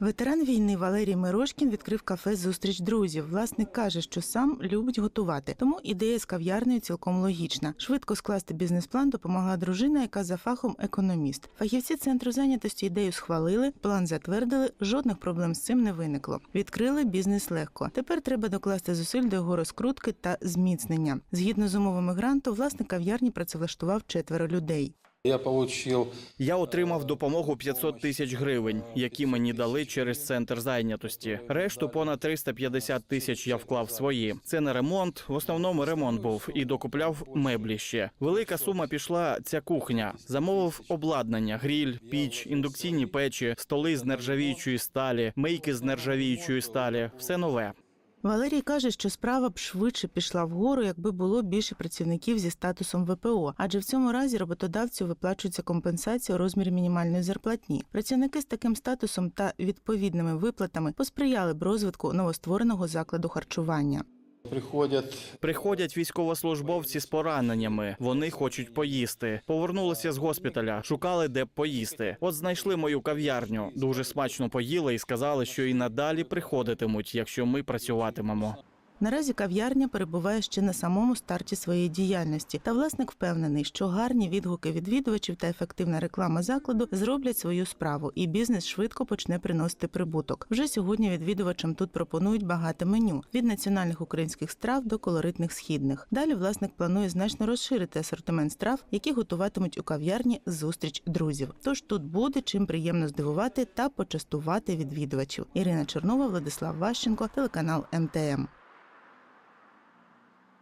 Ветеран війни Валерій Мирошкін відкрив кафе Зустріч друзів. Власник каже, що сам любить готувати, тому ідея з кав'ярнею цілком логічна. Швидко скласти бізнес-план допомогла дружина, яка за фахом економіст. Фахівці центру зайнятості ідею схвалили, план затвердили. Жодних проблем з цим не виникло. Відкрили бізнес легко. Тепер треба докласти зусиль до його розкрутки та зміцнення. Згідно з умовами гранту, власник кав'ярні працевлаштував четверо людей. Я получил Я отримав допомогу 500 тисяч гривень, які мені дали через центр зайнятості. Решту понад 350 тисяч я вклав свої. Це не ремонт. В основному ремонт був і докупляв меблі ще. Велика сума пішла ця кухня. Замовив обладнання: гріль, піч, індукційні печі, столи з нержавіючої сталі, мийки з нержавіючої сталі. Все нове. Валерій каже, що справа б швидше пішла вгору, якби було більше працівників зі статусом ВПО, адже в цьому разі роботодавцю виплачується компенсація у розмірі мінімальної зарплатні. Працівники з таким статусом та відповідними виплатами посприяли б розвитку новоствореного закладу харчування. Приходят Приходять військовослужбовці з пораненнями. Вони хочуть поїсти. Повернулися з госпіталя, шукали де б поїсти. От знайшли мою кав'ярню. Дуже смачно поїли і сказали, що і надалі приходитимуть, якщо ми працюватимемо. Наразі кав'ярня перебуває ще на самому старті своєї діяльності, та власник впевнений, що гарні відгуки відвідувачів та ефективна реклама закладу зроблять свою справу, і бізнес швидко почне приносити прибуток. Вже сьогодні відвідувачам тут пропонують багато меню від національних українських страв до колоритних східних. Далі власник планує значно розширити асортимент страв, які готуватимуть у кав'ярні зустріч друзів. Тож тут буде чим приємно здивувати та почастувати відвідувачів. Ірина Чорнова, Владислав Ващенко, телеканал МТМ.